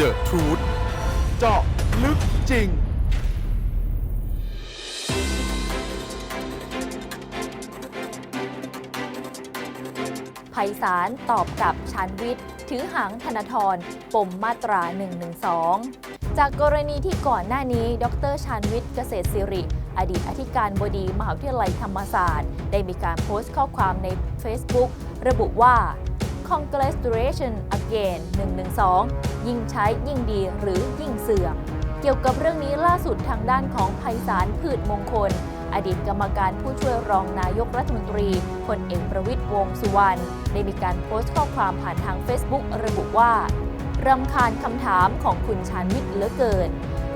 The Truth เจาะลึกจริง ไพศาลตอบกับชานวิทย์ ถือหางธนาธรปมมาตรา 112 จากกรณีที่ก่อนหน้านี้ ดรชานวิทย์เกษตรศิริ อดีตอธิการบดีมหาวิทยาลัยธรรมศาสตร์ ได้มีการโพสต์ข้อความใน Facebook ระบุว่า Congratulation again 112 ยิ่งใช้ยิ่งดีหรือยิ่งเสื่อม เกี่ยวกับเรื่องนี้ล่าสุดทางด้านของไพศาลพืชมงคล อดีตกรรมการผู้ช่วยรองนายกรัฐมนตรีพลเอกประวิตยวงษ์สุวรรณได้มีการโพสต์ข้อความผ่านทาง Facebook ระบุว่ารำคาญคำถามของคุณชานวิทย์เหลือเกิน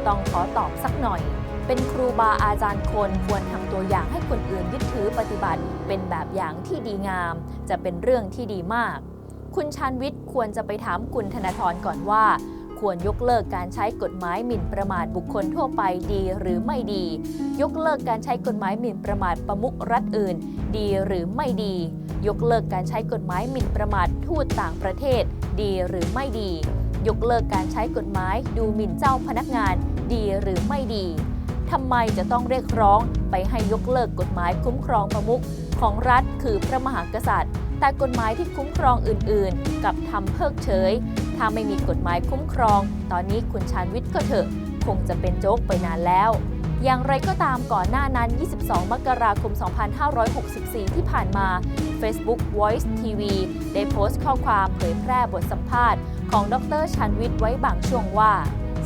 ต้องขอตอบสักหน่อย เป็นครูบาอาจารย์คนควรทำตัวอย่างให้คนอื่นยึดถือปฏิบัติ เป็นแบบอย่างที่ดีงาม จะเป็นเรื่องที่ดีมาก คุณชานวิทย์ควรจะไปถามคุณธนาธรก่อนว่า ควรยกเลิกการใช้กฎหมายหมิ่นประมาทบุคคลทั่วไปดีหรือไม่ดี ยกเลิกการใช้กฎหมายหมิ่นประมาทประมุขรัฐอื่น ดีหรือไม่ดี ยกเลิกการใช้กฎหมายหมิ่นประมาททูตต่างประเทศ ดีหรือไม่ดี ยกเลิกการใช้กฎหมายดูหมิ่นเจ้าพนักงาน ดีหรือไม่ดีทำไมจะต้องเรียกร้องไปให้ยกเลิกกฎหมายคุ้มครองประมุขของรัฐคือพระมหากษัตริย์ แต่กฎหมายที่คุ้มครองอื่นๆ กับทำเพิกเฉย ถ้าไม่มีกฎหมายคุ้มครอง ตอนนี้คุณชาญวิทย์ก็เถอะ คงจะเป็นโจ๊กไปนานแล้ว อย่างไรก็ตามก่อนหน้านั้น 22 มกราคม 2564 ที่ผ่านมา Facebook Voice TV ได้โพสต์ข้อความเผยแพร่บทสัมภาษณ์ของดรชันวิทย์ไว้บางช่วงว่า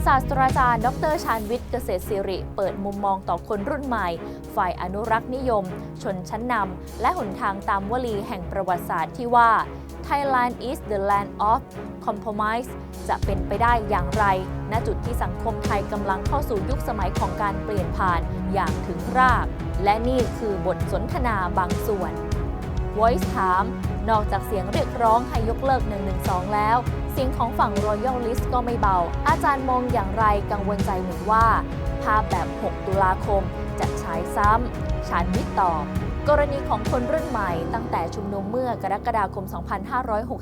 ศาสตราจารย์ ดรชาญวิทย์เกษตรศิริ เปิดมุมมองต่อคนรุ่นใหม่ ฝ่ายอนุรักษ์นิยม ชนชั้นนำ และหนทางตามวลีแห่งประวัติศาสตร์ที่ว่า Thailand is the land of compromise จะเป็นไปได้อย่างไร ณ จุดที่สังคมไทยกำลังเข้าสู่ยุคสมัยของการเปลี่ยนผ่านอย่างถึงราก และนี่คือบทสนทนาบางส่วน Voice ถาม นอกจากเสียงเรียกร้องให้ยกเลิก 112 แล้ว เสียงของฝั่ง Royal List ก็ไม่เบา อาจารย์มองอย่างไรกังวลใจเหมือนว่า ภาพแบบ 6 ตุลาคมจะฉายซ้ำ ชานวิทย์ตอบ กรณีของคนรุ่นใหม่ตั้งแต่ชุมนุมเมื่อกรกฎาคม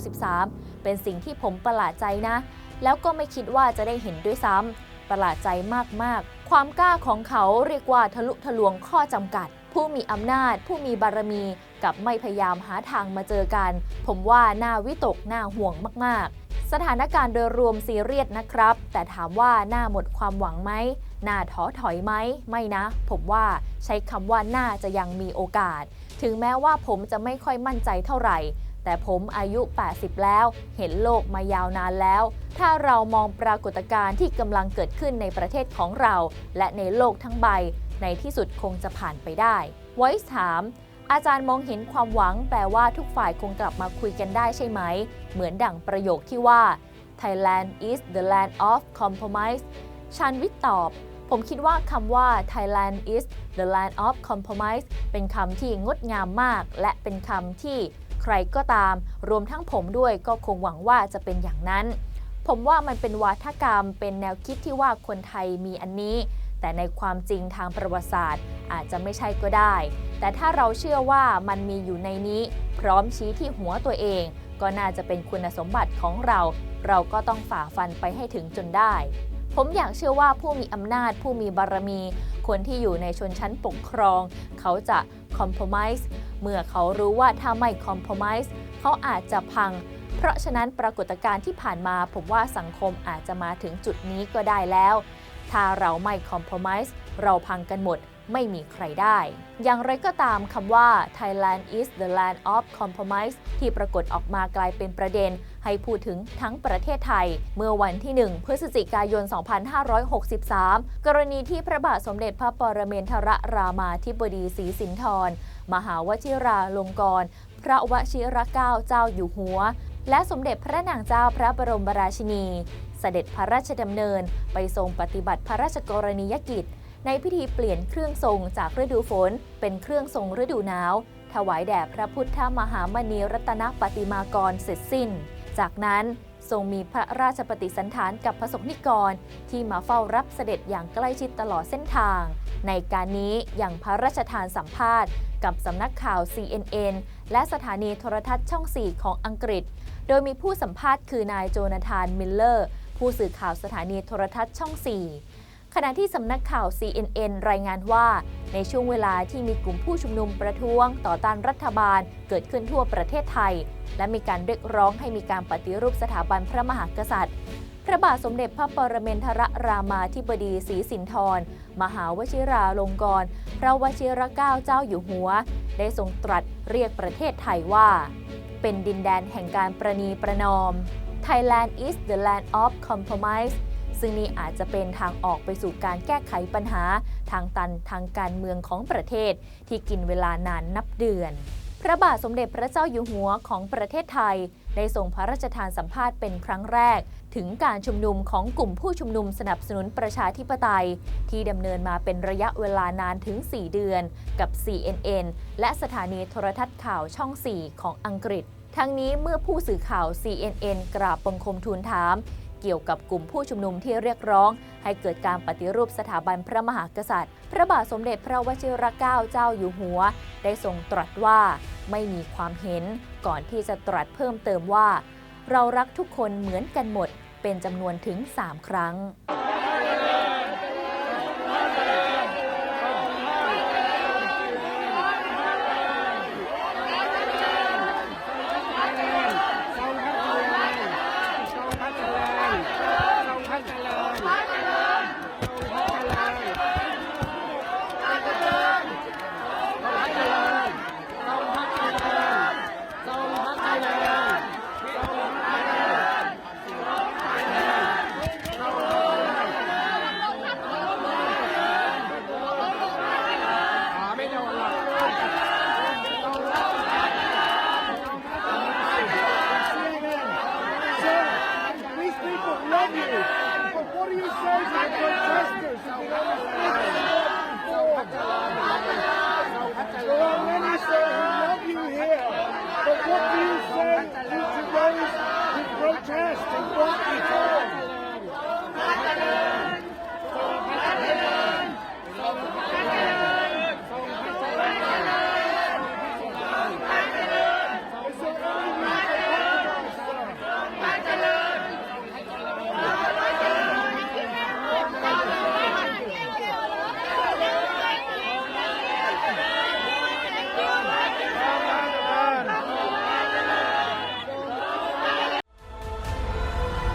2563 เป็นสิ่งที่ผมประหลาดใจนะ แล้วก็ไม่คิดว่าจะได้เห็นด้วยซ้ำประหลาดใจมากๆ ความกล้าของเขาเรียกว่าทะลุทะลวงข้อจำกัดผู้มีอำนาจ ผู้มีบารมี กับไม่พยายามหาทางมาเจอกัน ผมว่าน่าวิตกน่าห่วงมาก ๆ สถานการณ์โดยรวมซีเรียสนะครับ แต่ถามว่าน่าหมดความหวังไหมน่าท้อถอยไหมไม่นะ ผมว่าใช้คำว่าน่าจะยังมีโอกาส ถึงแม้ว่าผมจะไม่ค่อยมั่นใจเท่าไหร่ แต่ผมอายุ 80 แล้ว เห็นโลกมายาวนานแล้ว ถ้าเรามองปรากฏการณ์ที่กำลังเกิดขึ้นในประเทศของเรา และในโลกทั้งใบ ในที่สุดคงจะผ่านไปได้ไว้ถาม อาจารย์มองเห็นความหวังแปลว่าทุกฝ่ายคงกลับมาคุยกันได้ใช่ไหม เหมือนดั่งประโยคที่ว่า Thailand is the land of compromise ชันวิทย์ตอบ ผมคิดว่าคำว่า Thailand is the land of compromise เป็นคำที่งดงามมาก และเป็นคำที่ใครก็ตาม รวมทั้งผมด้วยก็คงหวังว่าจะเป็นอย่างนั้น ผมว่ามันเป็นวาทกรรมเป็นแนวคิดที่ว่าคนไทยมีอันนี้ แต่ในความจริงทางประวัติศาสตร์อาจจะไม่ใช่ก็ได้ แต่ถ้าเราเชื่อว่ามันมีอยู่ในนี้ พร้อมชี้ที่หัวตัวเอง ก็น่าจะเป็นคุณสมบัติของเรา เราก็ต้องฝ่าฟันไปให้ถึงจนได้ ผมอยากเชื่อว่าผู้มีอำนาจผู้มีบารมี คนที่อยู่ในชนชั้นปกครอง เขาจะ compromise เมื่อเขารู้ว่าถ้าไม่ compromise เขาอาจจะพังเพราะฉะนั้นปรากฏการณ์ที่ผ่านมาผมว่าสังคมอาจจะมาถึงจุดนี้ก็ได้แล้ว ถ้าเราไม่ compromise เราพังกันหมดไม่มีใครได้ อย่างไรก็ตามคำว่า Thailand is the land of compromise ที่ปรากฏออกมากลายเป็นประเด็น ให้พูดถึงทั้งประเทศไทย เมื่อวันที่ 1 พฤศจิกายน 2563 กรณีที่พระบาทสมเด็จพระปรเมนทรรามาธิบดีศรีสินธร มหาวชิราลงกรณ์พระวชิรเกล้าเจ้าอยู่หัวและสมเด็จพระนางเจ้าพระบรมราชินี เสด็จพระราชดำเนิน ไปทรงปฏิบัติพระราชกรณียกิจ ในพิธีเปลี่ยนเครื่องทรงจากฤดูฝน เป็นเครื่องทรงฤดูหนาว ถวายแด่พระพุทธมหามณีรัตนปฏิมากรเสร็จสิ้น จากนั้นทรงมีพระราชปฏิสันถานกับพระสงฆ์นิกร ที่มาเฝ้ารับเสด็จอย่างใกล้ชิดตลอดเส้นทาง ในการนี้อย่างพระราชทานสัมภาษณ์ กับสำนักข่าว CNN และสถานีโทรทัศน์ช่อง 4 ของอังกฤษ โดยมีผู้สัมภาษณ์คือนายโจนาธานมิลเลอร์ ผู้สื่อข่าวสถานีโทรทัศน์ช่อง 4 ขณะที่สำนักข่าว CNN รายงานว่า ในช่วงเวลาที่มีกลุ่มผู้ชุมนุมประท้วงต่อต้านรัฐบาลเกิดขึ้นทั่วประเทศไทย และมีการเรียกร้องให้มีการปฏิรูปสถาบันพระมหากษัตริย์พระบาทสมเด็จพระปรเมนทรรามาธิบดีศรีสินธร มหาวชิราลงกรณพระวชิรเกล้าเจ้าอยู่หัว ได้ทรงตรัสเรียกประเทศไทยว่า เป็นดินแดนแห่งการประนีประนอม Thailand is the land of compromise ซึ่งนี่อาจจะเป็นทางออกไปสู่การแก้ไขปัญหา ทางตันทางการเมืองของประเทศ ที่กินเวลานานนับเดือน พระบาทสมเด็จพระเจ้าอยู่หัวของประเทศไทย ได้ส่งพระราชทานสัมภาษณ์เป็นครั้งแรก ถึงการชุมนุมของกลุ่มผู้ชุมนุมสนับสนุนประชาธิปไตย ที่ดำเนินมาเป็นระยะเวลานานถึง 4 เดือน กับ CNN และสถานีโทรทัศน์ข่าวช่อง 4 ของอังกฤษ ทั้งนี้เมื่อผู้สื่อข่าว CNN กราบบังคมทูลถาม เกี่ยวกับกลุ่มผู้ชุมนุมที่เรียกร้อง ให้เกิดการปฏิรูปสถาบันพระมหากษัตริย์ พระบาทสมเด็จพระวชิรเกล้าเจ้าอยู่หัว ได้ทรงตรัสว่า ไม่มีความเห็น ก่อนที่จะตรัสเพิ่มเติมว่า เรารักทุกคนเหมือนกันหมด เป็นจำนวนถึง 3 ครั้ง